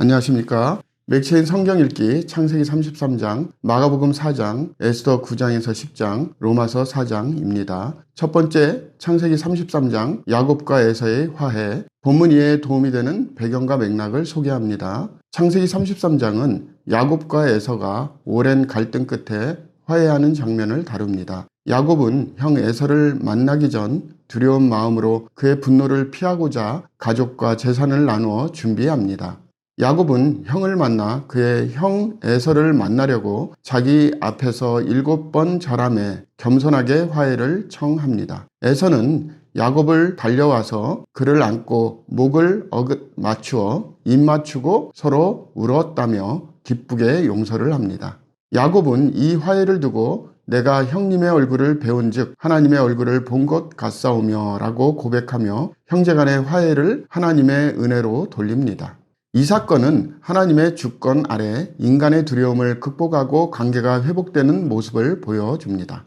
안녕하십니까. 맥체인 성경 읽기 창세기 33장, 마가복음 4장, 에스더 9장에서 10장, 로마서 4장입니다. 첫 번째 창세기 33장 야곱과 에서의 화해, 본문 이해에 도움이 되는 배경과 맥락을 소개합니다. 창세기 33장은 야곱과 에서가 오랜 갈등 끝에 화해하는 장면을 다룹니다. 야곱은 형 에서를 만나기 전 두려운 마음으로 그의 분노를 피하고자 가족과 재산을 나누어 준비합니다. 야곱은 형을 만나 그의 형 에서를 만나려고 자기 앞에서 일곱 번 절함에 겸손하게 화해를 청합니다. 에서는 야곱을 달려와서 그를 안고 목을 어긋 맞추어 입 맞추고 서로 울었다며 기쁘게 용서를 합니다. 야곱은 이 화해를 두고 내가 형님의 얼굴을 배운 즉 하나님의 얼굴을 본 것 같사오며 라고 고백하며 형제간의 화해를 하나님의 은혜로 돌립니다. 이 사건은 하나님의 주권 아래 인간의 두려움을 극복하고 관계가 회복되는 모습을 보여줍니다.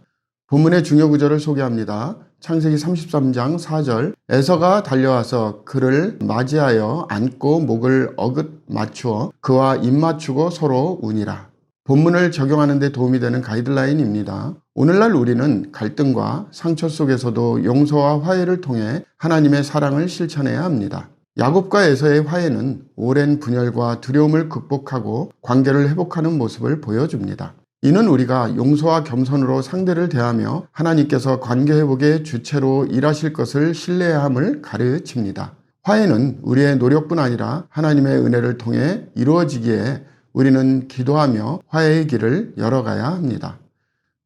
본문의 중요 구절을 소개합니다. 창세기 33장 4절 에서가 달려와서 그를 맞이하여 안고 목을 어긋 맞추어 그와 입 맞추고 서로 운이라. 본문을 적용하는 데 도움이 되는 가이드라인입니다. 오늘날 우리는 갈등과 상처 속에서도 용서와 화해를 통해 하나님의 사랑을 실천해야 합니다. 야곱과 에서의 화해는 오랜 분열과 두려움을 극복하고 관계를 회복하는 모습을 보여줍니다. 이는 우리가 용서와 겸손으로 상대를 대하며 하나님께서 관계 회복의 주체로 일하실 것을 신뢰해야 함을 가르칩니다. 화해는 우리의 노력뿐 아니라 하나님의 은혜를 통해 이루어지기에 우리는 기도하며 화해의 길을 열어가야 합니다.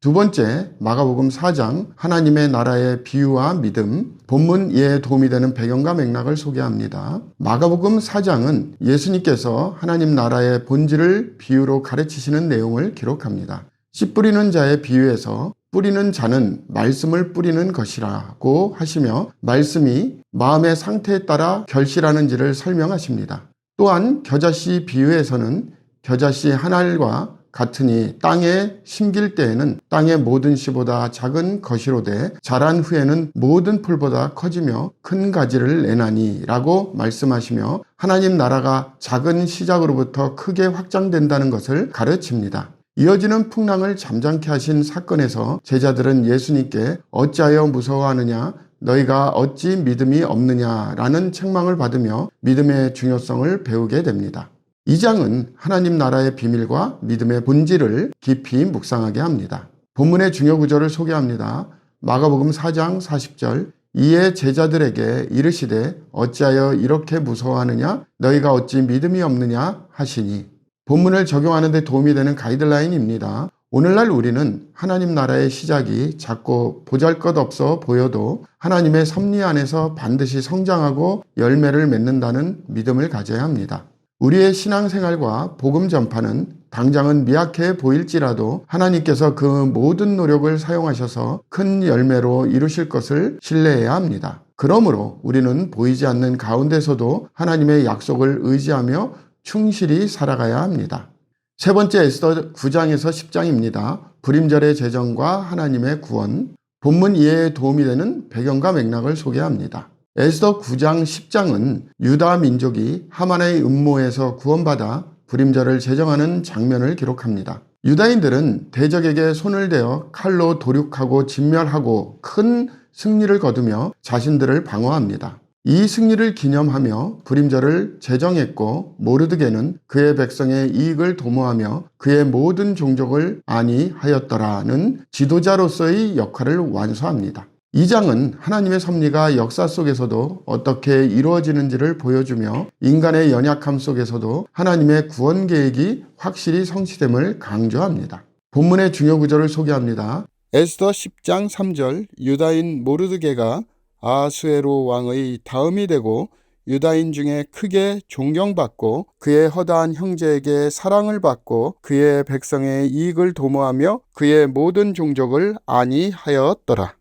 두 번째, 마가복음 4장 하나님의 나라의 비유와 믿음, 본문 이해에 도움이 되는 배경과 맥락을 소개합니다. 마가복음 4장은 예수님께서 하나님 나라의 본질을 비유로 가르치시는 내용을 기록합니다. 씨 뿌리는 자의 비유에서 뿌리는 자는 말씀을 뿌리는 것이라고 하시며 말씀이 마음의 상태에 따라 결실하는지를 설명하십니다. 또한 겨자씨 비유에서는 겨자씨 한 알과 같으니 땅에 심길 때에는 땅의 모든 씨보다 작은 것이로되 자란 후에는 모든 풀보다 커지며 큰 가지를 내나니 라고 말씀하시며 하나님 나라가 작은 시작으로부터 크게 확장된다는 것을 가르칩니다. 이어지는 풍랑을 잠잠케 하신 사건에서 제자들은 예수님께 어찌하여 무서워하느냐 너희가 어찌 믿음이 없느냐라는 책망을 받으며 믿음의 중요성을 배우게 됩니다. 이 장은 하나님 나라의 비밀과 믿음의 본질을 깊이 묵상하게 합니다. 본문의 중요 구절을 소개합니다. 마가복음 4장 40절 이에 제자들에게 이르시되 어찌하여 이렇게 무서워하느냐 너희가 어찌 믿음이 없느냐 하시니 본문을 적용하는 데 도움이 되는 가이드라인입니다. 오늘날 우리는 하나님 나라의 시작이 작고 보잘것없어 보여도 하나님의 섭리 안에서 반드시 성장하고 열매를 맺는다는 믿음을 가져야 합니다. 우리의 신앙생활과 복음 전파는 당장은 미약해 보일지라도 하나님께서 그 모든 노력을 사용하셔서 큰 열매로 이루실 것을 신뢰해야 합니다. 그러므로 우리는 보이지 않는 가운데서도 하나님의 약속을 의지하며 충실히 살아가야 합니다. 세 번째 에스더 9장에서 10장입니다. 불임절의 재정과 하나님의 구원, 본문 이해에 도움이 되는 배경과 맥락을 소개합니다. 에스더 9장 10장은 유다 민족이 하만의 음모에서 구원받아 불임절을 제정하는 장면을 기록합니다. 유다인들은 대적에게 손을 대어 칼로 도륙하고 진멸하고 큰 승리를 거두며 자신들을 방어합니다. 이 승리를 기념하며 불임절을 제정했고 모르드게는 그의 백성의 이익을 도모하며 그의 모든 종족을 안위하였더라는 지도자로서의 역할을 완수합니다. 이 장은 하나님의 섭리가 역사 속에서도 어떻게 이루어지는지를 보여주며 인간의 연약함 속에서도 하나님의 구원 계획이 확실히 성취됨을 강조합니다. 본문의 중요 구절을 소개합니다. 에스더 10장 3절 유다인 모르드게가 아수에로 왕의 다음이 되고 유다인 중에 크게 존경받고 그의 허다한 형제에게 사랑을 받고 그의 백성의 이익을 도모하며 그의 모든 종족을 안위하였더라.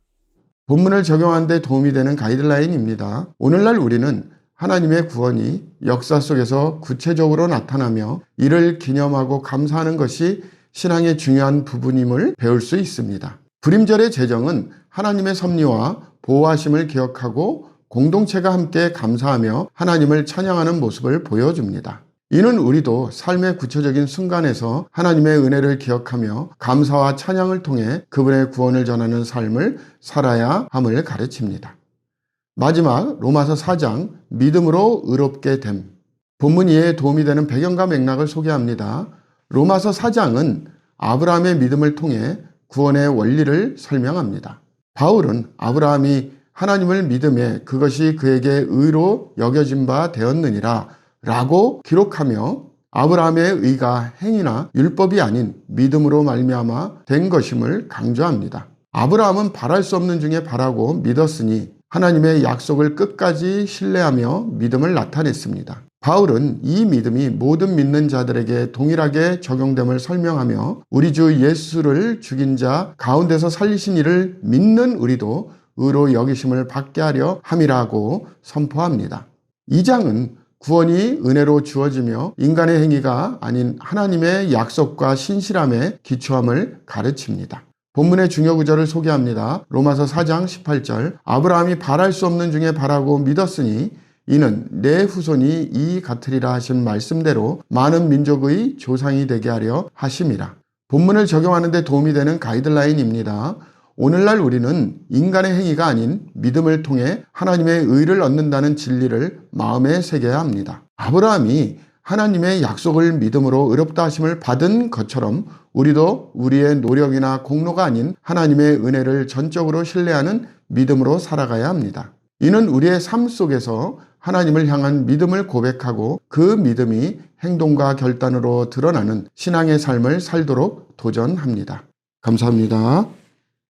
본문을 적용하는 데 도움이 되는 가이드라인입니다. 오늘날 우리는 하나님의 구원이 역사 속에서 구체적으로 나타나며 이를 기념하고 감사하는 것이 신앙의 중요한 부분임을 배울 수 있습니다. 불임절의 제정은 하나님의 섭리와 보호하심을 기억하고 공동체가 함께 감사하며 하나님을 찬양하는 모습을 보여줍니다. 이는 우리도 삶의 구체적인 순간에서 하나님의 은혜를 기억하며 감사와 찬양을 통해 그분의 구원을 전하는 삶을 살아야 함을 가르칩니다. 마지막 로마서 4장 믿음으로 의롭게 됨. 본문 이해에 도움이 되는 배경과 맥락을 소개합니다. 로마서 4장은 아브라함의 믿음을 통해 구원의 원리를 설명합니다. 바울은 아브라함이 하나님을 믿음에 그것이 그에게 의로 여겨진 바 되었느니라 라고 기록하며 아브라함의 의가 행위나 율법이 아닌 믿음으로 말미암아 된 것임을 강조합니다. 아브라함은 바랄 수 없는 중에 바라고 믿었으니 하나님의 약속을 끝까지 신뢰하며 믿음을 나타냈습니다. 바울은 이 믿음이 모든 믿는 자들에게 동일하게 적용됨을 설명하며 우리 주 예수를 죽인 자 가운데서 살리신 이를 믿는 우리도 의로 여기심을 받게 하려 함이라고 선포합니다. 이 장은 구원이 은혜로 주어지며 인간의 행위가 아닌 하나님의 약속과 신실함에 기초함을 가르칩니다. 본문의 중요 구절을 소개합니다. 로마서 4장 18절 아브라함이 바랄 수 없는 중에 바라고 믿었으니 이는 내 후손이 이 같으리라 하신 말씀대로 많은 민족의 조상이 되게 하려 하심이라. 본문을 적용하는 데 도움이 되는 가이드라인입니다. 오늘날 우리는 인간의 행위가 아닌 믿음을 통해 하나님의 의를 얻는다는 진리를 마음에 새겨야 합니다. 아브라함이 하나님의 약속을 믿음으로 의롭다 하심을 받은 것처럼 우리도 우리의 노력이나 공로가 아닌 하나님의 은혜를 전적으로 신뢰하는 믿음으로 살아가야 합니다. 이는 우리의 삶 속에서 하나님을 향한 믿음을 고백하고 그 믿음이 행동과 결단으로 드러나는 신앙의 삶을 살도록 도전합니다. 감사합니다.